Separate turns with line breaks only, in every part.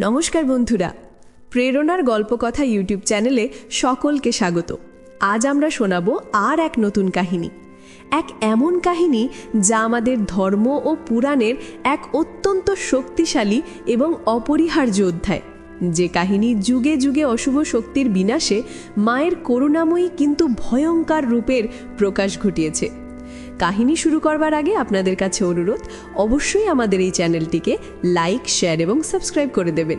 নমস্কার বন্ধুরা, প্রেরণার গল্পকথা ইউটিউব চ্যানেলে সকলকে স্বাগত। আজ আমরা শোনাব আর এক নতুন কাহিনী। এক এমন কাহিনী যা আমাদের ধর্ম ও পুরাণের এক অত্যন্ত শক্তিশালী এবং অপরিহার্য অধ্যায়। যে কাহিনী যুগে যুগে অশুভ শক্তির বিনাশে মায়ের করুণাময়ী কিন্তু ভয়ঙ্কর রূপের প্রকাশ ঘটিয়েছে। কাহিনী শুরু করবার আগে আপনাদের কাছে অনুরোধ, অবশ্যই আমাদের এই চ্যানেলটিকে লাইক, শেয়ার এবং সাবস্ক্রাইব করে দেবেন।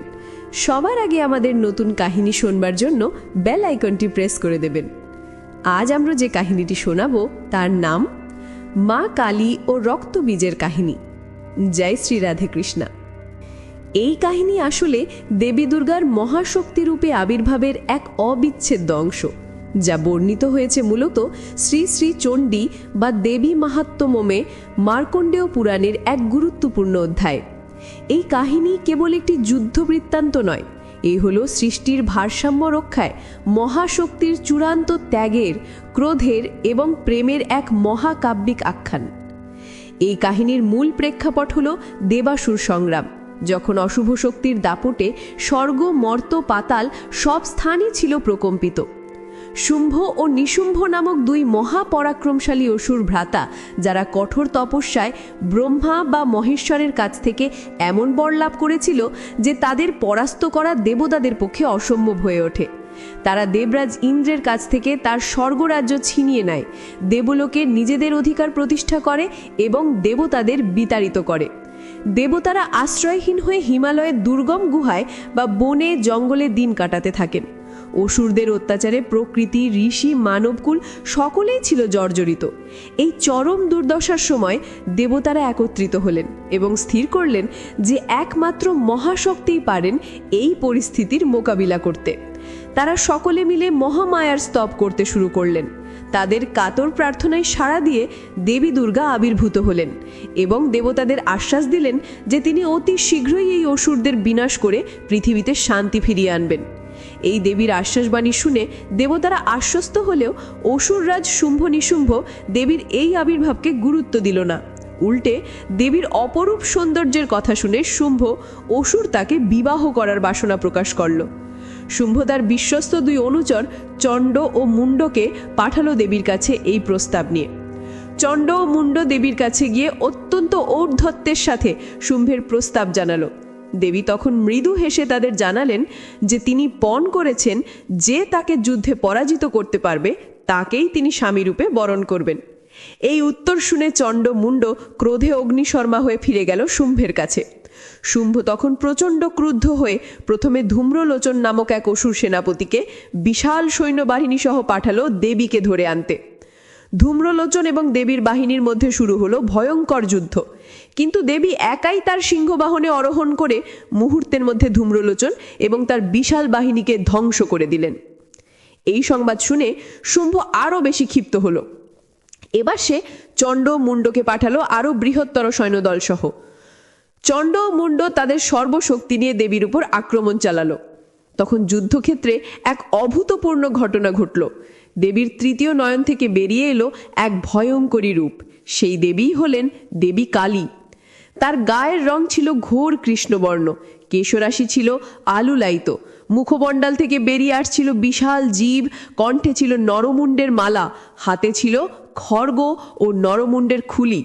সবার আগে আমাদের নতুন কাহিনী শোনবার জন্য বেল আইকনটি প্রেস করে দেবেন। আজ আমরা যে কাহিনীটি শোনাবো, তার নাম মা কালী ও রক্তবীজের কাহিনী। জয় শ্রী রাধে কৃষ্ণা। এই কাহিনী আসলে দেবী দুর্গার মহাশক্তি রূপে আবির্ভাবের এক অবিচ্ছেদ্য অংশ। যা বর্ণিত হয়েছে মূলত শ্রী শ্রী চণ্ডী বা দেবী মাহাত্ম্যমে মার্কণ্ডেয় পুরাণের এক গুরুত্বপূর্ণ অধ্যায়। এই কাহিনী কেবল একটি যুদ্ধ বৃত্তান্ত নয় এই হল সৃষ্টির ভারসাম্য রক্ষায় মহাশক্তির চূড়ান্ত ত্যাগের, ক্রোধের এবং প্রেমের এক মহাকাব্যিক আখ্যান। এই কাহিনীর মূল প্রেক্ষাপট হল দেবাসুর সংগ্রাম, যখন অশুভ শক্তির দাপটে স্বর্গ, মর্ত, পাতাল সব স্থানই ছিল প্রকম্পিত। শুম্ভ ও নিশুম্ভ নামক দুই মহাপরাক্রমশালী অসুর ভ্রাতা, যারা কঠোর তপস্যায় ব্রহ্মা বা মহেশ্বরের কাছ থেকে এমন বর লাভ করেছিল যে তাদের পরাস্ত করা দেবতাদের পক্ষে অসম্ভব হয়ে ওঠে। তারা দেবরাজ ইন্দ্রের কাছ থেকে তার স্বর্গরাজ্য ছিনিয়ে নেয়, দেবলোকে নিজেদের অধিকার প্রতিষ্ঠা করে এবং দেবতাদের বিতাড়িত করে। দেবতারা আশ্রয়হীন হয়ে হিমালয়ের দুর্গম গুহায় বা বনে জঙ্গলে দিন কাটাতে থাকেন। অসুরদের অত্যাচারে প্রকৃতি, ঋষি, মানবকুল সকলেই ছিল জর্জরিত। এই চরম দুর্দশার সময় দেবতারা একত্রিত হলেন এবং স্থির করলেন যে একমাত্র মহাশক্তিই পারেন এই পরিস্থিতির মোকাবিলা করতে। তারা সকলে মিলে মহামায়ার স্তব করতে শুরু করলেন। তাদের কাতর প্রার্থনায় সাড়া দিয়ে দেবী দুর্গা আবির্ভূত হলেন এবং দেবতাদের আশ্বাস দিলেন যে তিনি অতি শীঘ্রই এই অসুরদের বিনাশ করে পৃথিবীতে শান্তি ফিরিয়ে আনবেন। এই দেবীর আশ্বাসবাণী শুনে দেবতারা আশ্বস্ত হলেও অসুররাজ শুম্ভ নিশুম্ভ দেবীর এই আবির্ভাবকে গুরুত্ব দিল না। উল্টে দেবীর অপরূপ সৌন্দর্যের কথা শুনে শুম্ভ অসুর তাকে বিবাহ করার বাসনা প্রকাশ করল। শুম্ভ তার বিশ্বস্ত দুই অনুচর চণ্ড ও মুন্ডকে পাঠালো দেবীর কাছে এই প্রস্তাব নিয়ে। চণ্ড ও মুন্ড দেবীর কাছে গিয়ে অত্যন্ত ঔর্ধত্বের সাথে শুম্ভের প্রস্তাব জানালো। দেবী তখন মৃদু হেসে তাদের জানালেন যে তিনি পণ করেছেন যে তাকে যুদ্ধে পরাজিত করতে পারবে, তাকেই তিনি স্বামীরূপে বরণ করবেন। এই উত্তর শুনে চণ্ড মুন্ড ক্রোধে অগ্নিশর্মা হয়ে ফিরে গেল শুম্ভের কাছে। শুম্ভ তখন প্রচণ্ড ক্রুদ্ধ হয়ে প্রথমে ধূম্রলোচন নামক এক অসুর সেনাপতিকে বিশাল সৈন্যবাহিনী সহ পাঠালো দেবীকে ধরে আনতে। ধূম্রলোচন এবং দেবীর বাহিনীর মধ্যে শুরু হলো ভয়ঙ্কর যুদ্ধ। কিন্তু দেবী একাই তার সিংহবাহনে অরোহণ করে মুহূর্তের মধ্যে ধূম্রলোচন এবং তার বিশাল বাহিনীকে ধ্বংস করে দিলেন। এই সংবাদ শুনে শুম্ভ আরও বেশি ক্ষিপ্ত হলো। এবার সে চণ্ড মুন্ডকে পাঠালো আরও বৃহত্তর সৈন্যদল সহ চণ্ড মুন্ড তাদের সর্বশক্তি নিয়ে দেবীর উপর আক্রমণ চালালো। তখন যুদ্ধক্ষেত্রে এক অভূতপূর্ণ ঘটনা ঘটল। দেবীর তৃতীয় নয়ন থেকে বেরিয়ে এলো এক ভয়ঙ্করী রূপ। সেই দেবীই হলেন দেবী কালী। তার গায়ের রং ছিল ঘোর কৃষ্ণবর্ণ, কেশরাশি ছিল আলুলায়িত মুখমণ্ডল থেকে বেরিয়ে আসছিল বিশাল জীব, কণ্ঠে ছিল নরমুণ্ডের মালা, হাতে ছিল খড়গ ও নরমুণ্ডের খুলি।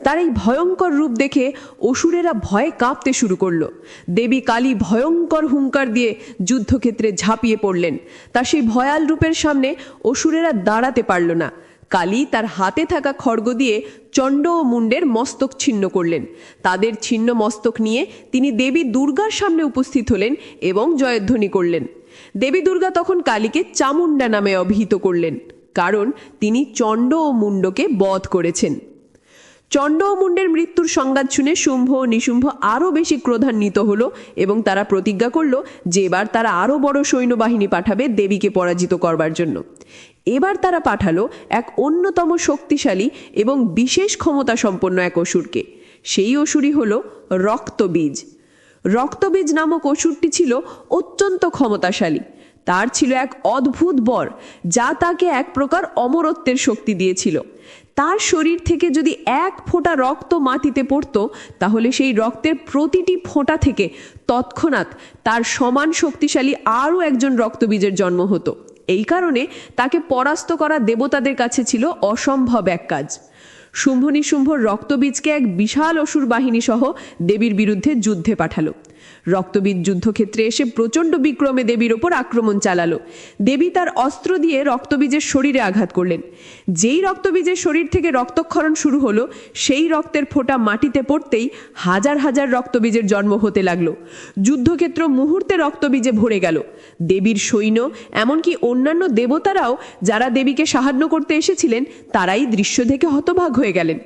তার এই ভয়ঙ্কর রূপ দেখে অসুরেরা ভয়ে কাঁপতে শুরু করল। দেবী কালী ভয়ঙ্কর হুঙ্কার দিয়ে যুদ্ধক্ষেত্রে ঝাঁপিয়ে পড়লেন। তার সেই ভয়াল রূপের সামনে অসুরেরা দাঁড়াতে পারল না। কালী তার হাতে থাকা খড়গ দিয়ে চণ্ড ও মুন্ডের মস্তক ছিন্ন করলেন। তাদের ছিন্ন মস্তক নিয়ে তিনি দেবী দুর্গার সামনে উপস্থিত হলেন এবং জয়ধ্বনি করলেন। দেবী দুর্গা তখন কালীকে চামুন্ডা নামে অভিহিত করলেন, কারণ তিনি চণ্ড ও মুন্ডকে বধ করেছেন। চণ্ড ও মুন্ডের মৃত্যুর সংবাদ শুনে শুম্ভ ও নিশুম্ভ আরও বেশি ক্রোধান্বিত হল এবং তারা প্রতিজ্ঞা করল যে এবার তারা আরও বড় সৈন্যবাহিনী পাঠাবে দেবীকে পরাজিত করবার জন্য। এবার তারা পাঠালো এক অন্যতম শক্তিশালী এবং বিশেষ ক্ষমতা সম্পন্ন এক অসুরকে। সেই অসুরই হল রক্তবীজ। রক্তবীজ নামক অসুরটি ছিল অত্যন্ত ক্ষমতাশালী। তার ছিল এক অদ্ভুত বর, যা তাকে এক প্রকার অমরত্বের শক্তি দিয়েছিল। তার শরীর থেকে যদি এক ফোঁটা রক্ত মাটিতে পড়তো, তাহলে সেই রক্তের প্রতিটি ফোঁটা থেকে তৎক্ষণাৎ তার সমান শক্তিশালী আরও একজন রক্তবীজের জন্ম হতো। এই কারণে তাকে পরাস্ত করা দেবতাদের কাছে ছিল অসম্ভব এক কাজ। শুম্ভ নিশুম্ভর রক্তবীজকে এক বিশাল অসুর বাহিনী সহ দেবীর বিরুদ্ধে যুদ্ধে পাঠালো। রক্তবীজ যুদ্ধক্ষেত্রে এসে প্রচণ্ড বিক্রমে দেবীর ওপর আক্রমণ চালালো। দেবী তার অস্ত্র দিয়ে রক্তবীজের শরীরে আঘাত করলেন। যেই রক্তবীজের শরীর থেকে রক্তক্ষরণ শুরু হলো, সেই রক্তের ফোঁটা মাটিতে পড়তেই হাজার হাজার রক্তবীজের জন্ম হতে লাগল। যুদ্ধক্ষেত্র মুহূর্তে রক্তবীজে ভরে গেল। দেবীর সৈন্য, এমনকি অন্যান্য দেবতারাও যারা দেবীকে সাহায্য করতে এসেছিলেন, তারাই দৃশ্য থেকে হতভাগ হয়ে গেলেন।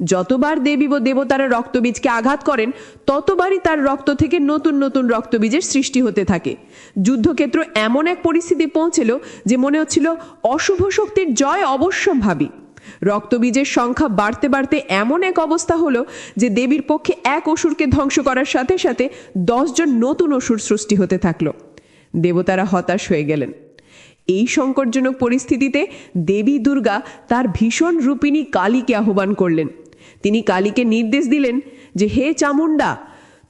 যতবার দেবী ও দেবতারা রক্তবীজকে আঘাত করেন, ততবারই তার রক্ত থেকে নতুন নতুন রক্তবীজের সৃষ্টি হতে থাকে। যুদ্ধক্ষেত্র এমন এক পরিস্থিতি পৌঁছেল যে মনে হচ্ছিল অশুভ শক্তির জয় অবশ্যম্ভাবী। রক্তবীজের সংখ্যা বাড়তে বাড়তে এমন এক অবস্থা হলো যে দেবীর পক্ষে এক অসুরকে ধ্বংস করার সাথে সাথে দশজন নতুন অসুর সৃষ্টি হতে থাকল। দেবতারা হতাশ হয়ে গেলেন। এই সংকটজনক পরিস্থিতিতে দেবী দুর্গা তার ভীষণ রূপিণী কালীকে আহ্বান করলেন। তিনি কালীকে নির্দেশ দিলেন যে, হে চামুন্ডা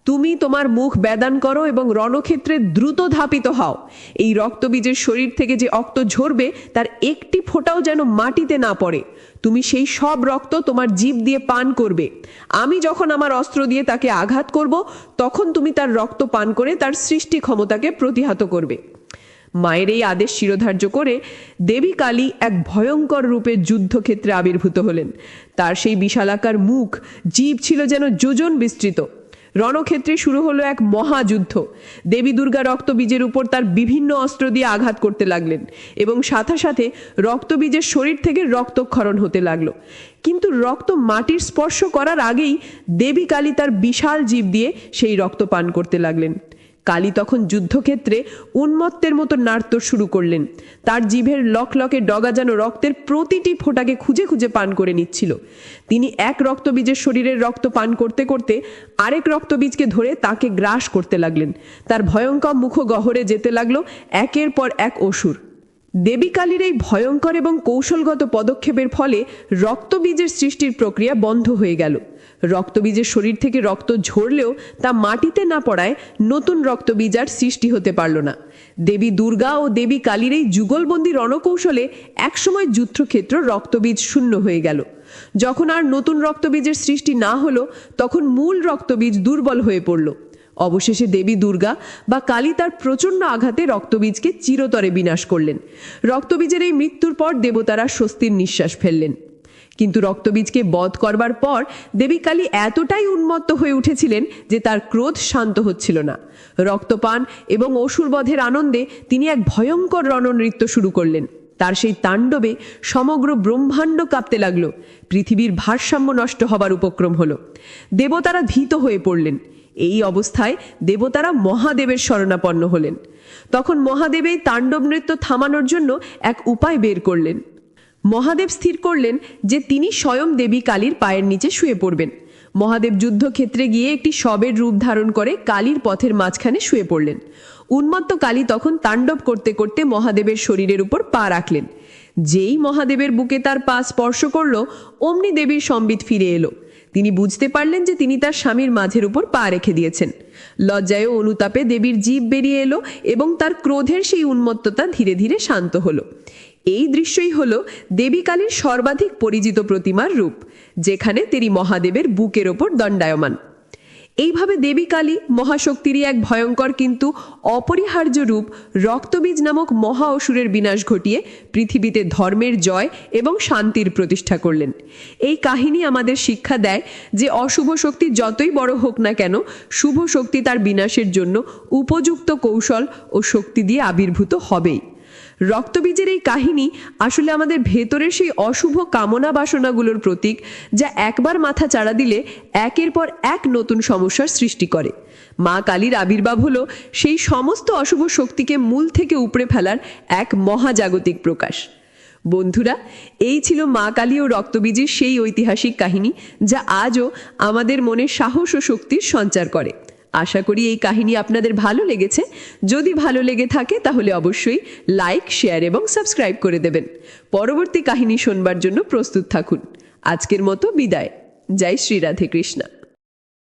তুমি তোমার মুখ বেদান করো এবং রণক্ষেত্রে দ্রুত ধাপিত হও। এই রক্তবীজের শরীর থেকে যে রক্ত ঝরবে, তার একটি ফোঁটাও যেন মাটিতে না পড়ে। তুমি সেই সব রক্ত তোমার জীব দিয়ে পান করবে। আমি যখন আমার অস্ত্র দিয়ে তাকে আঘাত করব, তখন তুমি তার রক্ত পান করে তার সৃষ্টি ক্ষমতাকে প্রতিহত করবে। মায়ের এই আদেশ শিরোধার্য করে দেবী কালী এক ভয়ঙ্কর রূপে যুদ্ধক্ষেত্রে আবির্ভূত হলেন। তার সেই বিশালাকার মুখ, জীব ছিল যেন যোজন বিস্তৃত। রণক্ষেত্রে শুরু হলো এক মহাযুদ্ধ। দেবী দুর্গা রক্তবীজের উপর তার বিভিন্ন অস্ত্র দিয়ে আঘাত করতে লাগলেন এবং সাথে সাথে রক্তবীজের শরীর থেকে রক্তক্ষরণ হতে লাগল। কিন্তু রক্ত মাটির স্পর্শ করার আগেই দেবী কালী তার বিশাল জীব দিয়ে সেই রক্ত পান করতে লাগলেন। কালী তখন যুদ্ধক্ষেত্রে উন্মত্তের মতো নাড়ত শুরু করলেন। তার জিভের লকলকে ডগা যেন রক্তের প্রতিটি ফোঁটাকে খুঁজে খুঁজে পান করে নিচ্ছিল। তিনি এক রক্তবীজের শরীরের রক্ত পান করতে করতে আরেক রক্তবীজকে ধরে তাকে গ্রাস করতে লাগলেন। তার ভয়ঙ্কর মুখ গহরে যেতে লাগল একের পর এক অসুর। দেবী কালীর এই ভয়ঙ্কর এবং কৌশলগত পদক্ষেপের ফলে রক্তবীজের সৃষ্টির প্রক্রিয়া বন্ধ হয়ে গেল। রক্তবীজের শরীর থেকে রক্ত ঝরলেও তা মাটিতে না পড়ায় নতুন রক্তবীজ আর সৃষ্টি হতে পারল না। দেবী দুর্গা ও দেবী কালীর এই যুগলবন্দি রণকৌশলে একসময় যুদ্ধক্ষেত্র রক্তবীজ শূন্য হয়ে গেল। যখন আর নতুন রক্তবীজের সৃষ্টি না হলো, তখন মূল রক্তবীজ দুর্বল হয়ে পড়ল। অবশেষে দেবী দুর্গা বা কালী তার প্রচণ্ড আঘাতে রক্তবীজকে চিরতরে বিনাশ করলেন। রক্তবীজের এই মৃত্যুর পর দেবতারা স্বস্তির নিঃশ্বাস ফেললেন। কিন্তু রক্তবীজকে বধ করবার পর দেবী কালী এতটাই উন্মত্ত হয়ে উঠেছিলেন যে তার ক্রোধ শান্ত হচ্ছিল না। রক্তপান এবং অসুরবধের আনন্দে তিনি এক ভয়ঙ্কর রণনৃত্য শুরু করলেন। তার সেই তাণ্ডবে সমগ্র ব্রহ্মাণ্ড কাঁপতে লাগল। পৃথিবীর ভারসাম্য নষ্ট হবার উপক্রম হল। দেবতারা ভীত হয়ে পড়লেন। এই অবস্থায় দেবতারা মহাদেবের শরণাপন্ন হলেন। তখন মহাদেবে তাণ্ডব নৃত্য থামানোর জন্য এক উপায় বের করলেন। মহাদেব স্থির করলেন যে তিনি স্বয়ং দেবী কালীর পায়ের নিচে শুয়ে পড়বেন। মহাদেব যুদ্ধক্ষেত্রে গিয়ে একটি শবের রূপ ধারণ করে কালীর পথের মাঝখানে শুয়ে পড়লেন। উন্মত্ত কালী তখন তাণ্ডব করতে করতে মহাদেবের শরীরের উপর পা রাখলেন। যেই মহাদেবের বুকে তার পা স্পর্শ করল, অমনি দেবীর সম্বিত ফিরে এলো। তিনি বুঝতে পারলেন যে তিনি তার স্বামীর মাঝের উপর পা রেখে দিয়েছেন। লজ্জায় অনুতাপে দেবীর জীব বেরিয়ে এলো এবং তার ক্রোধের সেই উন্মত্ততা ধীরে ধীরে শান্ত হলো। এই দৃশ্যই হল দেবী কালীর সর্বাধিক পরিচিত প্রতিমার রূপ, যেখানে তিনি মহাদেবের বুকের ওপর দণ্ডায়মান। এইভাবে দেবী কালী মহাশক্তিরই এক ভয়ঙ্কর কিন্তু অপরিহার্য রূপ রক্তবীজ নামক মহা অসুরের বিনাশ ঘটিয়ে পৃথিবীতে ধর্মের জয় এবং শান্তির প্রতিষ্ঠা করলেন। এই কাহিনী আমাদের শিক্ষা দেয় যে অশুভ শক্তি যতই বড় হোক না কেন, শুভ শক্তি তার বিনাশের জন্য উপযুক্ত কৌশল ও শক্তি দিয়ে আবির্ভূত হবেই। রক্তবীজের এই কাহিনী আসলে আমাদের ভেতরের সেই অশুভ কামনা বাসনাগুলোর প্রতীক যা একবার মাথা চাড়া দিলে একের পর এক নতুন সমস্যার সৃষ্টি করে। মা কালীর আবির্ভাব হলো সেই সমস্ত অশুভ শক্তিকে মূল থেকে উপড়ে ফেলার এক মহাজাগতিক প্রকাশ। বন্ধুরা, এই ছিল মা কালী ও রক্তবীজের সেই ঐতিহাসিক কাহিনী যা আজও আমাদের মনে সাহস ও শক্তির সঞ্চার করে। আশা করি এই কাহিনী আপনাদের ভালো লেগেছে। যদি ভালো লেগে থাকে, তাহলে অবশ্যই লাইক শেয়ার এবং সাবস্ক্রাইব করে দেবেন। পরবর্তী কাহিনী শোনবার জন্য প্রস্তুত থাকুন। আজকের মতো বিদায়। জয় শ্রী রাধে কৃষ্ণা।